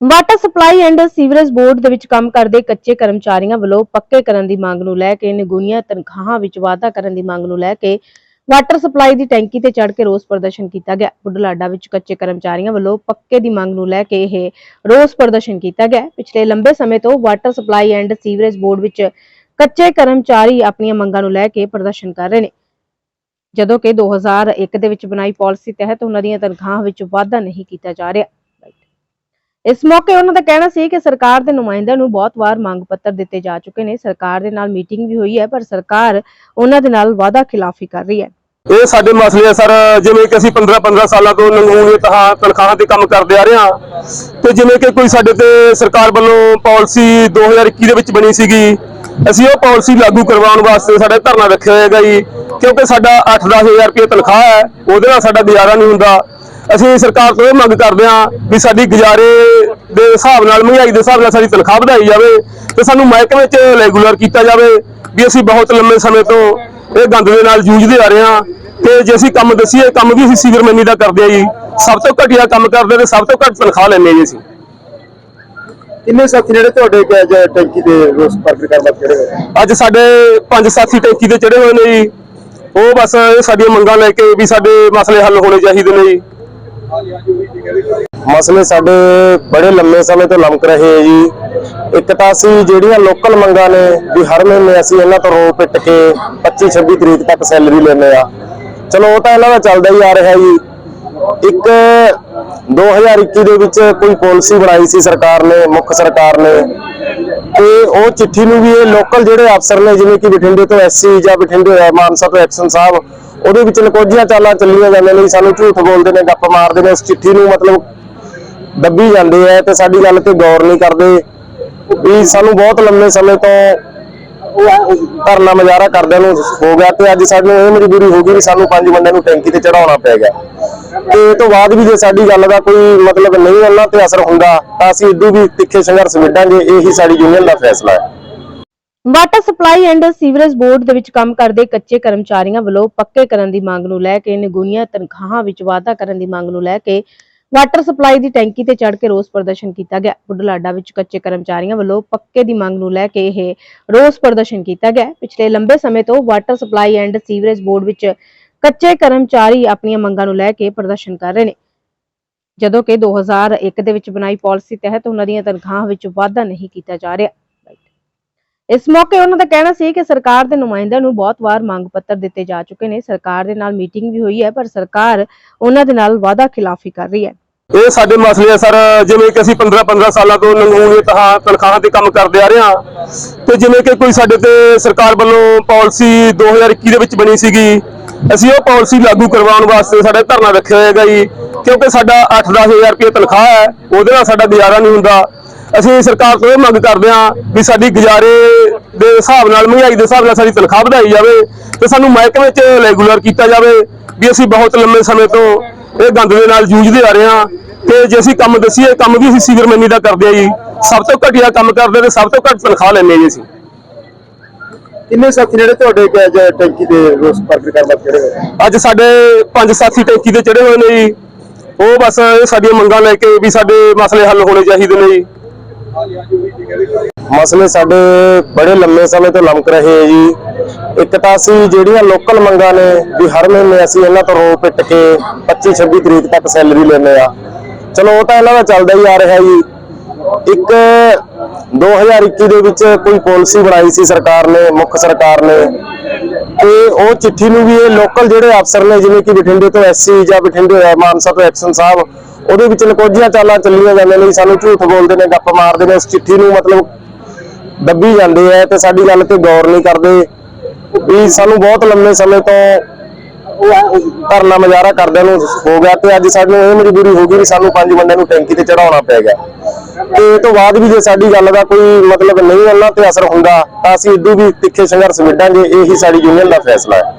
Water supply and sewerage board ਦੇ ਵਿੱਚ ਕੰਮ ਕਰਦੇ ਕੱਚੇ ਕਰਮਚਾਰੀਆਂ ਵੱਲੋਂ ਪੱਕੇ ਕਰਨ ਦੀ ਮੰਗ ਨੂੰ ਲੈ ਕੇ ਨਿਗੂਨੀਆਂ ਤਨਖਾਹਾਂ ਵਿੱਚ ਵਾਧਾ ਕਰਨ ਦੀ ਮੰਗ ਨੂੰ ਲੈ ਕੇ ਵਾਟਰ ਸਪਲਾਈ ਦੀ ਟੈਂਕੀ ਤੇ ਚੜ੍ਹ ਕੇ ਰੋਸ ਪ੍ਰਦਰਸ਼ਨ ਕੀਤਾ ਗਿਆ। ਬੁੱਢਲਾਡਾ ਵਿੱਚ ਕੱਚੇ ਕਰਮਚਾਰੀਆਂ ਵੱਲੋਂ ਪੱਕੇ ਦੀ ਮੰਗ ਨੂੰ ਲੈ ਕੇ ਇਹ ਰੋਸ ਪ੍ਰਦਰਸ਼ਨ ਕੀਤਾ ਗਿਆ। ਪਿਛਲੇ ਲੰਬੇ ਸਮੇਂ ਤੋਂ water supply and sewerage board ਵਿੱਚ ਕੱਚੇ ਕਰਮਚਾਰੀ ਆਪਣੀਆਂ ਮੰਗਾਂ ਨੂੰ ਲੈ ਕੇ ਪ੍ਰਦਰਸ਼ਨ ਕਰ ਰਹੇ ਨੇ। ਜਦੋਂ ਕਿ 2001 ਦੇ ਵਿੱਚ ਬਣਾਈ ਪਾਲਿਸੀ ਤਹਿਤ ਉਹਨਾਂ ਦੀਆਂ ਤਨਖਾਹਾਂ ਵਿੱਚ ਵਾਧਾ ਨਹੀਂ ਕੀਤਾ ਜਾ ਰਿਹਾ। ਇਸ ਮੌਕੇ ਉਹਨਾਂ ਦਾ ਕਹਿਣਾ ਸੀ ਕਿ ਸਰਕਾਰ ਦੇ ਨੁਮਾਇੰਦਿਆਂ ਨੂੰ ਬਹੁਤ ਵਾਰ ਮੰਗ ਪੱਤਰ ਦਿੱਤੇ ਜਾ ਚੁੱਕੇ ਨੇ। ਸਰਕਾਰ ਦੇ ਨਾਲ ਮੀਟਿੰਗ ਵੀ ਹੋਈ ਹੈ, ਪਰ ਸਰਕਾਰ ਉਹਨਾਂ ਦੇ ਨਾਲ ਵਾਅਦਾ ਖਿਲਾਫੀ ਕਰ ਰਹੀ ਹੈ। ਇਹ ਸਾਡੇ ਮਸਲੇ ਆ ਸਰ, ਜਿਵੇਂ ਕਿ ਅਸੀਂ 15 15 ਸਾਲਾਂ ਤੋਂ ਨੰਗੂਨੀ ਤਹਾਂ ਤਨਖਾਹਾਂ ਤੇ ਕੰਮ ਕਰਦੇ ਆ ਰਹੇ ਹਾਂ ਤੇ ਜਿਵੇਂ ਕਿ ਕੋਈ ਸਾਡੇ ਤੇ ਸਰਕਾਰ ਵੱਲੋਂ ਪਾਲਿਸੀ 2021 ਦੇ ਵਿੱਚ ਬਣੀ ਸੀਗੀ, ਅਸੀਂ ਉਹ ਪਾਲਿਸੀ ਲਾਗੂ ਕਰਵਾਉਣ ਵਾਸਤੇ ਸਾਡਾ ਧਰਨਾ ਰੱਖਿਆ ਹੋਏਗਾ ਜੀ, ਕਿਉਂਕਿ ਸਾਡਾ 8-10000 ਰੁਪਏ ਤਨਖਾਹ ਹੈ, ਉਹਦੇ ਨਾਲ ਸਾਡਾ ਗੁਜ਼ਾਰਾ ਨਹੀਂ ਹੁੰਦਾ। ਅਸੀਂ ਸਰਕਾਰ ਤੋਂ ਇਹ ਮੰਗ ਕਰਦੇ ਹਾਂ ਵੀ ਸਾਡੀ ਗੁਜ਼ਾਰੇ ਦੇ ਹਿਸਾਬ ਨਾਲ ਮਹਿੰਗਾਈ ਦੇ ਹਿਸਾਬ ਨਾਲ ਸਾਡੀ ਤਨਖਾਹ ਵਧਾਈ ਜਾਵੇ ਤੇ ਸਾਨੂੰ ਮਹਿਕਮੇ 'ਚ ਰੈਗੂਲਰ ਕੀਤਾ ਜਾਵੇ ਵੀ ਅਸੀਂ ਬਹੁਤ ਲੰਮੇ ਸਮੇਂ ਤੋਂ ਇਹ ਗੰਦ ਦੇ ਨਾਲ ਜੂਝਦੇ ਆ ਰਹੇ ਹਾਂ ਤੇ ਜੇ ਅਸੀਂ ਕੰਮ ਦਸੀਏ ਕੰਮ ਵੀ ਅਸੀਂ ਸੀਵਰਮੈਨੀ ਦਾ ਕਰਦੇ ਆ ਜੀ। ਸਭ ਤੋਂ ਘਟੀਆ ਕੰਮ ਕਰਦੇ ਤੇ ਸਭ ਤੋਂ ਘੱਟ ਤਨਖਾਹ ਲੈਂਦੇ ਜੀ ਅਸੀਂ। ਕਿੰਨੇ ਸਾਥੀ ਜਿਹੜੇ ਤੁਹਾਡੇ ਟੈਂਕੀ ਦੇ ਰੋਸ ਪ੍ਰਗਟ ਕਰਨ ਜਿਹੜੇ ਹੋਏ ਅੱਜ ਸਾਡੇ ਪੰਜ ਸਾਥੀ ਟੈਂਕੀ ਤੇ ਚੜੇ ਹੋਏ ਨੇ ਜੀ। ਉਹ ਬਸ ਇਹ ਸਾਡੀਆਂ ਮੰਗਾਂ ਲੈ ਕੇ ਵੀ ਸਾਡੇ ਮਸਲੇ ਹੱਲ ਹੋਣੇ ਚਾਹੀਦੇ ਨੇ ਜੀ। ਮਸਲੇ ਸਾਡੇ ਬੜੇ ਲੰਮੇ ਸਮੇਂ ਤੋਂ ਲਮਕ ਰਹੇ ਹੈ ਜੀ। ਇੱਕ ਤਾਂ ਅਸੀਂ ਜਿਹੜੀਆਂ ਲੋਕਲ ਮੰਗਾਂ ਨੇ ਵੀ ਹਰ ਮਹੀਨੇ ਅਸੀਂ ਇਹਨਾਂ ਤੋਂ ਰੋ ਪਿੱਟ ਕੇ 25 26 ਤਰੀਕ ਤੱਕ ਸੈਲਰੀ ਲੈਂਦੇ ਆ। ਚਲੋ ਉਹ ਤਾਂ ਇਹਨਾਂ ਦਾ ਚੱਲਦਾ ਹੀ ਆ ਰਿਹਾ ਜੀ। ਇੱਕ 2021 ਦੇ ਵਿੱਚ ਕੋਈ ਪਾਲਿਸੀ ਬਣਾਈ ਸੀ ਸਰਕਾਰ ਨੇ, ਮੁੱਖ ਸਰਕਾਰ ਨੇ। ਤੇ ਉਹ ਚਿੱਠੀ ਨੂੰ ਵੀ ਇਹ ਲੋਕਲ ਜਿਹੜੇ ਅਫਸਰ ਨੇ, ਜਿਵੇਂ ਕਿ ਬਠਿੰਡੇ ਤੋਂ ਐਸਸੀ ਜਾਂ ਬਠਿੰਡੇ ਮਾਨਸਾ ਤੋਂ ਐਕਸ਼ਨ ਸਾਹਿਬ ਉਹਦੇ ਵਿੱਚ ਨਕੋਜੀਆਂ ਚਾਲਾਂ ਚੱਲੀਆਂ ਜਾਂਦੀਆਂ ਨੇ ਸਾਨੂੰ ਝੂਠ ਬੋਲਦੇ ਨੇ, ਗੱਪ ਮਾਰਦੇ ਨੇ, ਉਸ ਚਿੱਠੀ ਨੂੰ ਮਤਲਬ ਦੱਬੀ ਜਾਂਦੇ ਆ ਤੇ ਸਾਡੀ ਗੱਲ ਤੇ ਗੌਰ ਨਹੀਂ ਕਰਦੇ। ਵੀ ਸਾਨੂੰ ਬਹੁਤ ਲੰਮੇ ਸਮੇਂ ਤੋਂ ਧਰਨਾ ਮਜ਼ਾਰਾ ਕਰਦਿਆਂ ਨੂੰ ਹੋ ਗਿਆ ਤੇ ਅੱਜ ਸਾਨੂੰ ਇਹ ਮਜਬੂਰੀ ਹੋ ਗਈ ਵੀ ਸਾਨੂੰ ਪੰਜ ਬੰਦਿਆਂ ਨੂੰ ਟੈਂਕੀ ਤੇ ਚੜਾਉਣਾ ਪੈ ਗਿਆ। ਤੇ ਇਹ ਤੋਂ ਬਾਅਦ ਵੀ ਜੇ ਸਾਡੀ ਗੱਲ ਦਾ ਕੋਈ ਮਤਲਬ ਨਹੀਂ ਉਹਨਾਂ ਤੇ ਅਸਰ ਹੁੰਦਾ, ਤਾਂ ਅਸੀਂ ਇਦੋਂ ਵੀ ਤਿੱਖੇ ਸੰਘਰਸ਼ ਵਿੱਢਾਂਗੇ, ਇਹੀ ਸਾਡੀ ਯੂਨੀਅਨ ਦਾ ਫੈਸਲਾ ਹੈ। Water supply and sewerage board ਦੇ ਵਿੱਚ ਕੰਮ ਕਰਦੇ ਕੱਚੇ ਕਰਮਚਾਰੀਆਂ ਵੱਲੋਂ ਪੱਕੇ ਕਰਨ ਦੀ ਮੰਗ ਨੂੰ ਲੈ ਕੇ ਨਿਗੂਨੀਆਂ ਤਨਖਾਹਾਂ ਵਿੱਚ ਵਾਧਾ ਕਰਨ ਦੀ ਮੰਗ ਨੂੰ ਲੈ ਕੇ ਵਾਟਰ ਸਪਲਾਈ ਦੀ ਟੈਂਕੀ ਤੇ ਚੜ੍ਹ ਕੇ ਰੋਸ ਪ੍ਰਦਰਸ਼ਨ ਕੀਤਾ ਗਿਆ। ਬੁਢਲਾਡਾ ਵਿੱਚ ਕੱਚੇ ਕਰਮਚਾਰੀਆਂ ਵੱਲੋਂ ਪੱਕੇ ਦੀ ਮੰਗ ਨੂੰ ਲੈ ਕੇ ਇਹ ਰੋਸ ਪ੍ਰਦਰਸ਼ਨ ਕੀਤਾ ਗਿਆ। ਪਿਛਲੇ ਲੰਬੇ ਸਮੇਂ ਤੋਂ water supply and sewerage board ਵਿੱਚ ਕੱਚੇ ਕਰਮਚਾਰੀ ਆਪਣੀਆਂ ਮੰਗਾਂ ਨੂੰ ਲੈ ਕੇ ਪ੍ਰਦਰਸ਼ਨ ਕਰ ਰਹੇ ਨੇ। ਜਦੋਂ ਕਿ 2001 ਦੇ ਵਿੱਚ ਬਣਾਈ ਪਾਲਿਸੀ ਤਹਿਤ ਉਹਨਾਂ ਦੀਆਂ ਤਨਖਾਹਾਂ ਵਿੱਚ ਵਾਧਾ ਨਹੀਂ ਕੀਤਾ ਜਾ ਰਿਹਾ। ਇਸ ਮੌਕੇ ਉਹਨਾਂ ਦਾ ਕਹਿਣਾ ਸੀ ਕਿ ਸਰਕਾਰ ਦੇ ਨੁਮਾਇੰਦਿਆਂ ਨੂੰ ਬਹੁਤ ਵਾਰ ਮੰਗ ਪੱਤਰ ਦਿੱਤੇ ਜਾ ਚੁੱਕੇ ਨੇ। ਸਰਕਾਰ ਦੇ ਨਾਲ ਮੀਟਿੰਗ ਵੀ ਹੋਈ ਹੈ, ਪਰ ਸਰਕਾਰ ਉਹਨਾਂ ਦੇ ਨਾਲ ਵਾਅਦਾ ਖਿਲਾਫੀ ਕਰ ਰਹੀ ਹੈ। ਇਹ ਸਾਡੇ ਮਸਲੇ ਆ ਸਰ, ਜਿਵੇਂ ਕਿ ਅਸੀਂ 15 15 ਸਾਲਾਂ ਤੋਂ ਨੰਗੂਨੀ ਤਹਾਂ ਤਨਖਾਹਾਂ ਤੇ ਕੰਮ ਕਰਦੇ ਆ ਰਹੇ ਹਾਂ ਤੇ ਜਿਵੇਂ ਕਿ ਕੋਈ ਸਾਡੇ ਤੇ ਸਰਕਾਰ ਵੱਲੋਂ ਪਾਲਿਸੀ 2021 ਦੇ ਵਿੱਚ ਬਣੀ ਸੀਗੀ, ਅਸੀਂ ਉਹ ਪਾਲਿਸੀ ਲਾਗੂ ਕਰਵਾਉਣ ਵਾਸਤੇ ਸਾਡਾ ਧਰਨਾ ਰੱਖਿਆ ਹੋਏਗਾ ਜੀ, ਕਿਉਂਕਿ ਸਾਡਾ 8-10000 ਰੁਪਏ ਤਨਖਾਹ ਹੈ, ਉਹਦੇ ਨਾਲ ਸਾਡਾ ਗੁਜ਼ਾਰਾ ਨਹੀਂ ਹੁੰਦਾ। ਅਸੀਂ ਸਰਕਾਰ ਤੋਂ ਇਹ ਮੰਗ ਕਰਦੇ ਹਾਂ ਵੀ ਸਾਡੀ ਗੁਜ਼ਾਰੇ ਦੇ ਹਿਸਾਬ ਨਾਲ ਮਹਿੰਗਾਈ ਦੇ ਹਿਸਾਬ ਨਾਲ ਸਾਡੀ ਤਨਖਾਹ ਵਧਾਈ ਜਾਵੇ ਤੇ ਸਾਨੂੰ ਮਹਿਕਮੇ 'ਚ ਰੈਗੂਲਰ ਕੀਤਾ ਜਾਵੇ ਵੀ ਅਸੀਂ ਬਹੁਤ ਲੰਮੇ ਸਮੇਂ ਤੋਂ ਇਹ ਗੰਦ ਦੇ ਨਾਲ ਜੂਝਦੇ ਆ ਰਹੇ ਹਾਂ ਤੇ ਜੇ ਅਸੀਂ ਕੰਮ ਦਸੀਏ ਕੰਮ ਵੀ ਅਸੀਂ ਸੀਵਰਮੈਨੀ ਦਾ ਕਰਦੇ ਆ ਜੀ। ਸਭ ਤੋਂ ਘਟੀਆ ਕੰਮ ਕਰਦੇ ਤੇ ਸਭ ਤੋਂ ਘੱਟ ਤਨਖਾਹ ਲੈਂਦੇ ਜੀ ਅਸੀਂ। ਕਿੰਨੇ ਸਾਥੀ ਜਿਹੜੇ ਤੁਹਾਡੇ ਟੈਂਕੀ ਦੇ ਰੋਸ ਪ੍ਰਗਟ ਕਰਨ ਹੋਏ? ਅੱਜ ਸਾਡੇ ਪੰਜ ਸਾਥੀ ਟੈਂਕੀ ਤੇ ਚੜੇ ਹੋਏ ਨੇ ਜੀ। ਉਹ ਬਸ ਸਾਡੀਆਂ ਮੰਗਾਂ ਲੈ ਕੇ ਵੀ ਸਾਡੇ ਮਸਲੇ ਹੱਲ ਹੋਣੇ ਚਾਹੀਦੇ ਨੇ ਜੀ। ਮਸਲੇ ਸਾਡੇ ਬੜੇ ਲੰਮੇ ਸਮੇਂ ਤੋਂ ਲਮਕ ਰਹੇ ਹੈ ਜੀ। ਇੱਕ ਤਾਂ ਅਸੀਂ ਜਿਹੜੀਆਂ ਲੋਕਲ ਮੰਗਾਂ ਨੇ ਵੀ ਹਰ ਮਹੀਨੇ ਅਸੀਂ ਇਹਨਾਂ ਤੋਂ ਰੋ ਪਿੱਟ ਕੇ 25 26 ਤਰੀਕ ਤੱਕ ਸੈਲਰੀ ਲੈਂਦੇ ਆ। ਚਲੋ, ਉਹ ਤਾਂ ਇਹਨਾਂ ਦਾ ਚੱਲਦਾ ਹੀ ਆ ਰਿਹਾ ਜੀ। ਇੱਕ 2021 ਦੇ ਵਿੱਚ ਕੋਈ ਪਾਲਿਸੀ ਬਣਾਈ ਸੀ ਸਰਕਾਰ ਨੇ, ਮੁੱਖ ਸਰਕਾਰ ਨੇ। ਤੇ ਉਹ ਚਿੱਠੀ ਨੂੰ ਵੀ ਇਹ ਲੋਕਲ ਜਿਹੜੇ ਅਫਸਰ ਨੇ, ਜਿਵੇਂ ਕਿ ਬਠਿੰਡੇ ਤੋਂ ਐਸਸੀ ਜਾਂ ਬਠਿੰਡੇ ਮਾਨਸਾ ਤੋਂ ਐਕਸ਼ਨ ਸਾਹਿਬ ਉਹਦੇ ਵਿੱਚ ਨਕੋਜੀਆਂ ਚਾਲਾਂ ਚੱਲੀਆਂ ਜਾਂਦੀਆਂ ਨੇ, ਸਾਨੂੰ ਝੂਠ ਬੋਲਦੇ ਨੇ, ਗੱਪ ਮਾਰਦੇ ਨੇ, ਉਸ ਚਿੱਠੀ ਨੂੰ ਮਤਲਬ ਦੱਬੀ ਜਾਂਦੇ ਆ ਤੇ ਸਾਡੀ ਗੱਲ ਤੇ ਗੌਰ ਨਹੀਂ ਕਰਦੇ। ਵੀ ਸਾਨੂੰ ਬਹੁਤ ਲੰਮੇ ਸਮੇਂ ਤੋਂ ਧਰਨਾ ਮਜ਼ਾਰਾ ਕਰਦਿਆਂ ਨੂੰ ਹੋ ਗਿਆ ਤੇ ਅੱਜ ਸਾਨੂੰ ਇਹ ਮਜਬੂਰੀ ਹੋ ਗਈ ਵੀ ਸਾਨੂੰ ਪੰਜ ਬੰਦਿਆਂ ਨੂੰ ਟੈਂਕੀ ਤੇ ਚੜਾਉਣਾ ਪੈ ਗਿਆ। ਤੇ ਇਹ ਤੋਂ ਬਾਅਦ ਵੀ ਜੇ ਸਾਡੀ ਗੱਲ ਦਾ ਕੋਈ ਮਤਲਬ ਨਹੀਂ ਉਹਨਾਂ ਤੇ ਅਸਰ ਹੁੰਦਾ, ਤਾਂ ਅਸੀਂ ਇਦੋਂ ਵੀ ਤਿੱਖੇ ਸੰਘਰਸ਼ ਵਿੱਢਾਂਗੇ, ਇਹੀ ਸਾਡੀ ਯੂਨੀਅਨ ਦਾ ਫੈਸਲਾ ਹੈ।